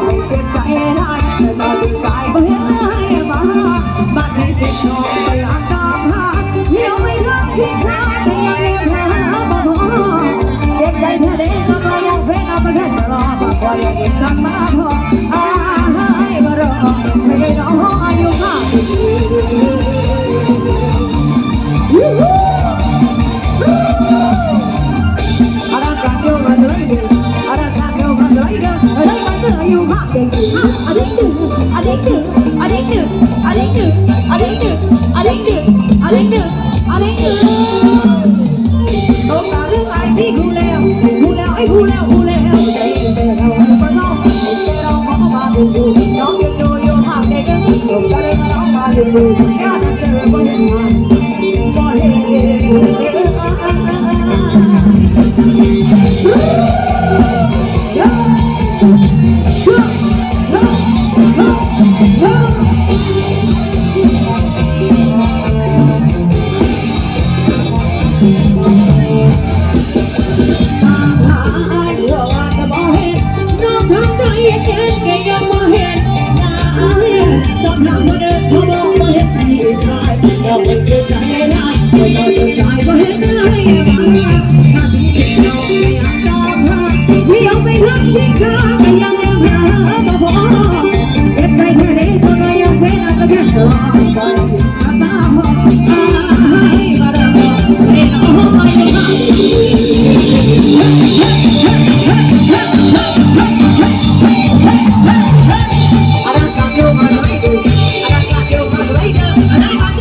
น้องให้เจ็บใจได้แต่สาวดีใจบ่เห็นให้มาบัดนี้ที่ชอบไปอ่างตาหาเลี้ยวไม่ทันที่คาแต่ยังเลี้ยบหาบ่พอเด็กใจแท้เด็กก็ยังเฟ้นเอาต่แค่ตลอดบอกว่าอย่างนี้ครั้งมาพ ada itu, ada itu, ada itu, ada itu, ada itu. Không có nước ai đi gu leo, gu leo ấy gu leo, gu leo. Đây về đâu có đâu, về đâu có ba đường gu. Nó biết đôi yêu mak dengki, không có đây nó ba đường gu. Ya đã kêu có hiện mà, có hiện. ที่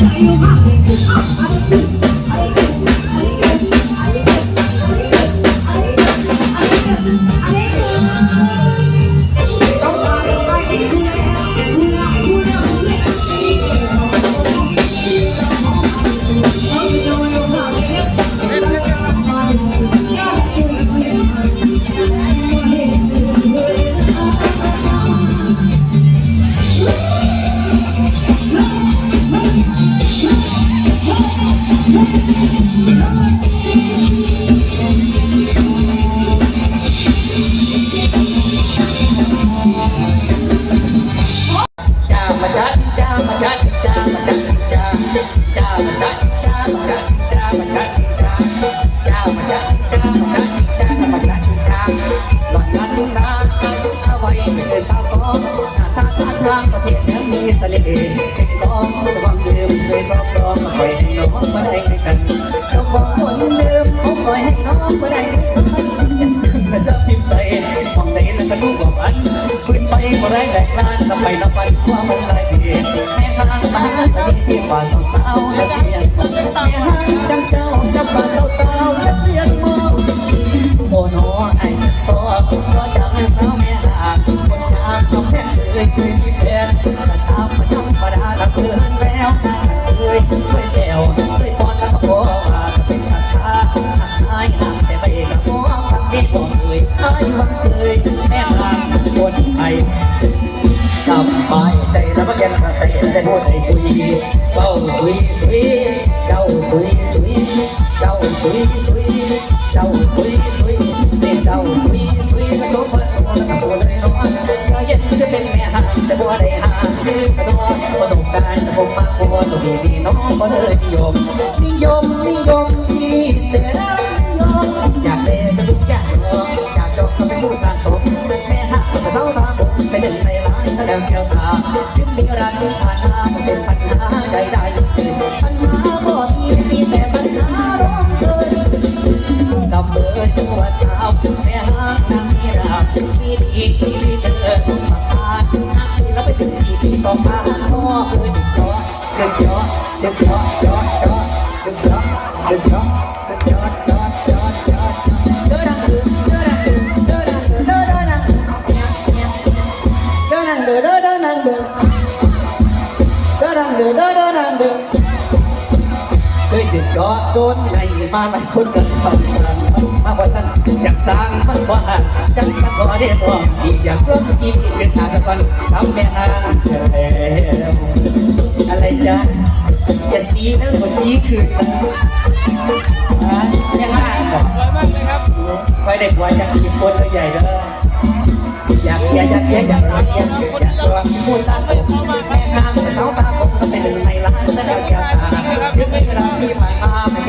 I don't right. คุยไปบ่ได้แหลกลานทำไมนับวันความมันหลายเพียแม่ทางตาสนิทที่ฝ่าสาวๆและ สบายใจแล้วก็ยังเกระเตะได้พูดให้คุยเจ้าสุยสุยเจ้าสุยสุยเจ้าสุยสุยเจ้าสุยสุยเป็นเจ้าสุยสุยกระโดดเปิดตัวแล้วก็ตัวเลยน้องก็ยังจะเป็นแม่ห่างแต่บัวได้ห่างคือกระโดดประสบการณ์ผมมา รักที่ผ่าเป็นปัญหาใดๆปัญหาบ่มีมีแต่ปัญหาร้องเกินกับเบอร์จังหวัดสาวแม่ฮักนางมีราที่ดีที่เธอสมมาานนักแล้วไปสิ่งที่ที่ต้องมาพ่อเออเด็กจอเด็กจอเด็กจอจอจอเด็กจอเด็กจอเด็กจอจอจ จะจอดโดนในมาหลายคนกันทำสร้างมาว่าท่านอยากสร้างมันว่าจังมันก็ได้ตัวอีกอย่างเริ่มยิ้มเป็นทางก่อนทำแม่นางเธออะไรจ๊ะจะสีนั่นก็สีคืนมันแม่ห้างบอกสวยมากเลยครับไปเด็กวัยจากสี่คนเลยใหญ่เลยอยากเกียร์อยากเกียร์อยากรักเกียร์อยากตัวผู้สะสมแม่ข้ามเสาตา เ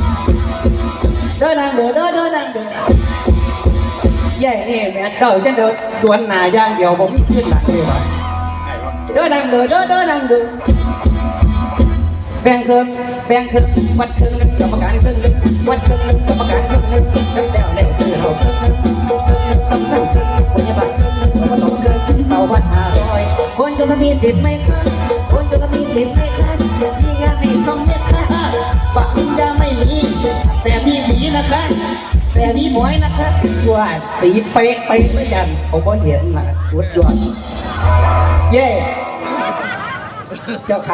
ด้อนางเดินใหญ่นี่แม่เต่าจะเดินดวนหนาย่างเดียวผมขึ้นหลังเลยวะเดินดังเดินเดินเดินดังเดินแบ่งเครึ่องแบ่งเครึ่องวัดเครึ่งหนึ่งกรรมการเครึ่งหนึ่งวัดเครึ่งหนึ่งกรรมการเครึ่งหนึ่งตั้งแต่แรกซื้อเราครึ่งหนึ่งครึ่งหนึ่งตำแหน่งคนยาบ้าลครึ่งหลงก็ต้องครึ่องเอาวัดห้าร้อยคนจะมีสิทธิ์ไม่ครึ่งคนจะมีสิทธิ์ไม่ครึ่งมีงานในท้องเม็ดค่ะปั นะคะแต่มีหมวยนะคะว่าตีเป๊ะไปไม่ยันเขาก็เห็นนะสุดยอดเย่เจ้าค่ะ